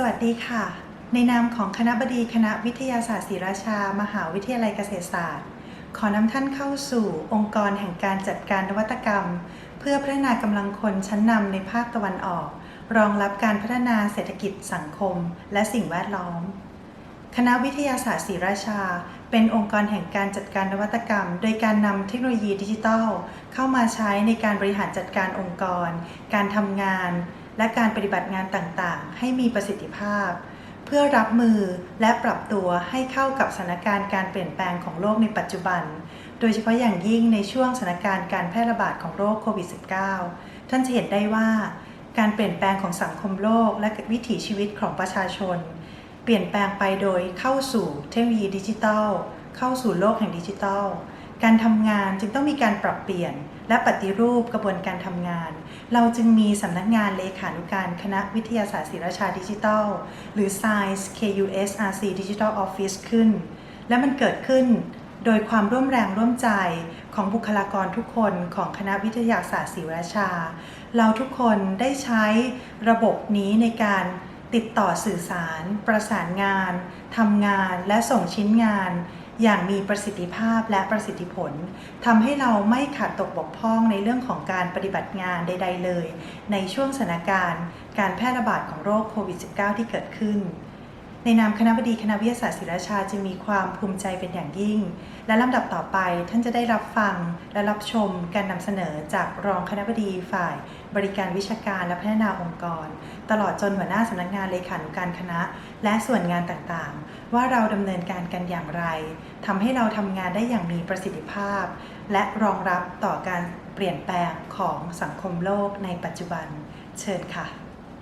สวัสดีค่ะ ในนามของคณะบดีคณะวิทยาศาสตร์ศรีราชา มหาวิทยาลัยเกษตรศาสตร์ ขอนำท่านเข้าสู่องค์กรแห่งการจัดการนวัตกรรม เพื่อพัฒนากำลังคนชั้นนำในภาคตะวันออก รองรับการพัฒนาเศรษฐกิจสังคม และสิ่งแวดล้อม คณะวิทยาศาสตร์ศรีราชา เป็นองค์กรแห่งการจัดการนวัตกรรม โดยการนำเทคโนโลยีดิจิทัล เข้ามาใช้ในการบริหารจัดการองค์กร การทำงาน และการปฏิบัติงานต่างๆ ให้มีประสิทธิภาพ เพื่อรับมือและปรับตัวให้เข้ากับสถานการณ์การเปลี่ยนแปลงของโลกในปัจจุบัน โดยเฉพาะอย่างยิ่งในช่วงสถานการณ์การแพร่ระบาดของโรคโควิด -19 ท่านจะเห็นได้ว่า การเปลี่ยนแปลงของสังคมโลกและวิถีชีวิตของประชาชน เปลี่ยนแปลงไปโดยเข้าสู่เทคโนโลยีดิจิทัล เข้าสู่โลกแห่งดิจิทัล การทำงานจึงต้องมีการปรับเปลี่ยน และปฏิรูปกระบวนการทำงาน เราจึงมีสำนักงานเลขานุการคณะวิทยาศาสตร์ศิริราชาดิจิทัล หรือ Science KUSRC Digital Office ขึ้น และมันเกิดขึ้นโดยความร่วมแรงร่วมใจของบุคลากรทุกคนของคณะวิทยาศาสตร์ศิริราชา เราทุกคนได้ใช้ระบบนี้ในการติดต่อสื่อสาร ประสานงานทำงานและส่งชิ้นงาน อย่างมีประสิทธิภาพและประสิทธิผลทำให้เราไม่ขาดตกบกพร่องในเรื่องของการปฏิบัติงานใด ๆ เลย ในช่วงสถานการณ์ การแพร่ระบาดของโรคโควิด -19 ที่เกิดขึ้น ในนามคณะบดีคณะวิทยาศาสตร์ศิราชาจึงมีความภูมิใจเป็นอย่างยิ่ง และลำดับต่อไปท่านจะได้รับฟังและรับชมการนำเสนอจากรองคณะบดีฝ่าย บริการวิชาการและพัฒนาองค์กร ตลอดจนหัวหน้าสำนักงานเลขานุการคณะ และส่วนงานต่างๆ ว่าเราดำเนินการกันอย่างไรทำให้เราทำงานได้อย่างมีประสิทธิภาพ และรองรับต่อการเปลี่ยนแปลงของสังคมโลกในปัจจุบัน เชิญค่ะ